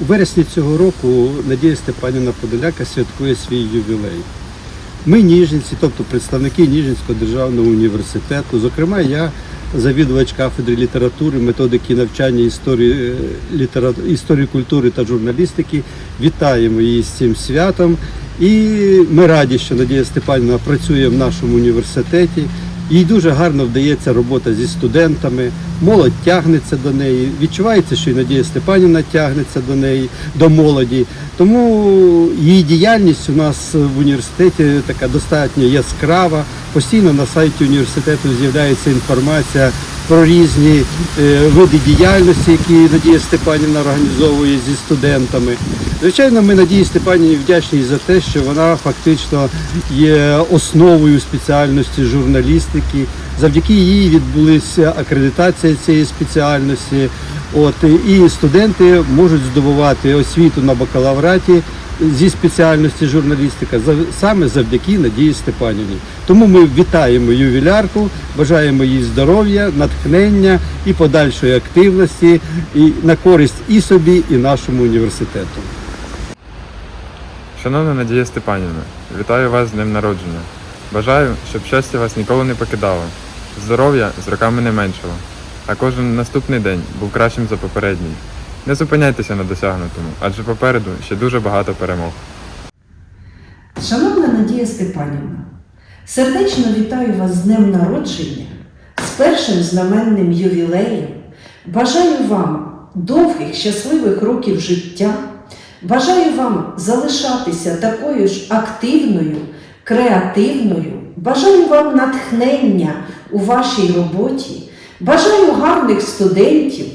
У вересні цього року Надія Степанівна Подоляка святкує свій ювілей. Ми ніженці, тобто представники Ніжинського державного університету, зокрема я, завідувач кафедри літератури, методики навчання історії, е, літера... історії культури та журналістики, вітаємо її з цим святом. І ми раді, що Надія Степанівна працює в нашому університеті. Їй дуже гарно вдається робота зі студентами, молодь тягнеться до неї. Відчувається, що і Надія Степанівна тягнеться до неї, до молоді. Тому її діяльність у нас в університеті така достатньо яскрава. Постійно на сайті університету з'являється інформація про різні е, види діяльності, які Надія Степанівна організовує зі студентами. Звичайно, ми Надії Степанівні вдячні за те, що вона фактично є основою спеціальності журналістики. Завдяки їй відбулася акредитація цієї спеціальності. От і студенти можуть здобувати освіту на бакалавраті зі спеціальності журналістика саме завдяки Надії Степанівні. Тому ми вітаємо ювілярку, бажаємо їй здоров'я, натхнення і подальшої активності і на користь і собі, і нашому університету. Шановна Надія Степанівна, вітаю вас з днем народження. Бажаю, щоб щастя вас ніколи не покидало, здоров'я з роками не меншало, а кожен наступний день був кращим за попередній. Не зупиняйтеся на досягнутому, адже попереду ще дуже багато перемог. Шановна Надія Степанівна, сердечно вітаю вас з днем народження, з першим знаменним ювілеєм. Бажаю вам довгих щасливих років життя. Бажаю вам залишатися такою ж активною, креативною. Бажаю вам натхнення у вашій роботі. Бажаю гарних студентів,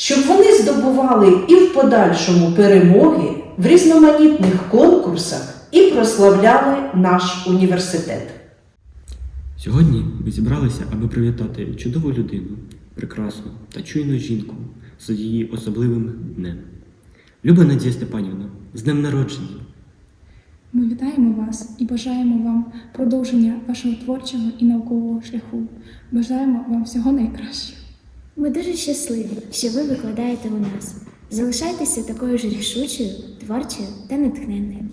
щоб вони здобували і в подальшому перемоги в різноманітних конкурсах і прославляли наш університет. Сьогодні ви зібралися, аби привітати чудову людину, прекрасну та чуйну жінку з її особливим днем. Люба Надія Степанівна, з днем народження! Ми вітаємо вас і бажаємо вам продовження вашого творчого і наукового шляху. Бажаємо вам всього найкращого. Ми дуже щасливі, що ви викладаєте у нас. Залишайтеся такою ж рішучою, творчою та натхненною.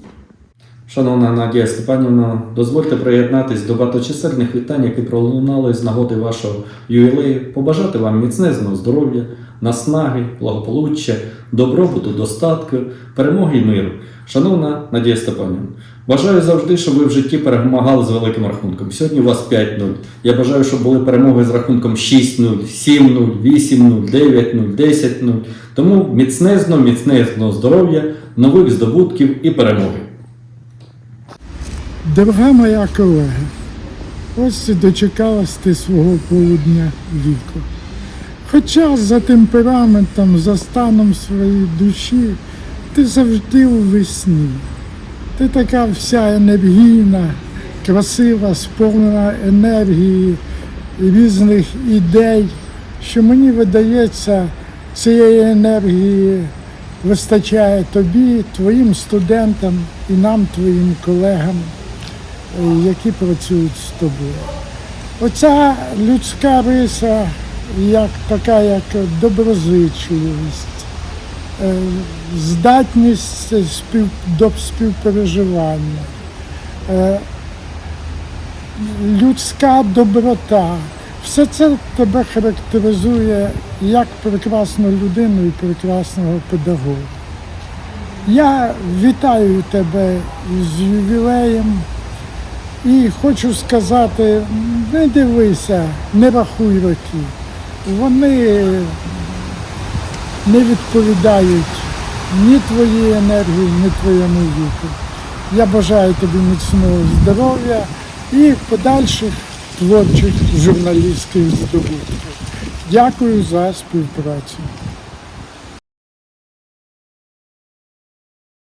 Шановна Надія Степанівна, дозвольте приєднатись до багаточисельних вітань, які пролунали з нагоди вашого ювілею, побажати вам міцнезного здоров'я, наснаги, благополуччя, добробуту, достатку, перемоги і миру. Шановна Надія Степанівна, бажаю завжди, щоб ви в житті перемагали з великим рахунком. Сьогодні у вас 5-0. Я бажаю, щоб були перемоги з рахунком 6-0, 7-0, 8-0, 9-0, 10-0. Тому міцнезно, міцнезного здоров'я, нових здобутків і перемоги. Дорога моя колега, ось і дочекалась ти свого полудня віку. Хоча за темпераментом, за станом своєї душі, ти завжди у весні. Ти така вся енергійна, красива, сповнена енергії і різних ідей, що мені видається, цієї енергії вистачає тобі, твоїм студентам і нам, твоїм колегам які працюють з тобою. Оця людська риса, як така, як доброзичливість, е, здатність до співпереживання, е, людська доброта. Все це тебе характеризує як прекрасну людину і прекрасного педагога. Я вітаю тебе з ювілеєм. І хочу сказати, не дивися, не рахуй роки. Вони не відповідають ні твоїй енергії, ні твоєму віку. Я бажаю тобі міцного здоров'я і подальших творчих журналістських здобутків. Дякую за співпрацю.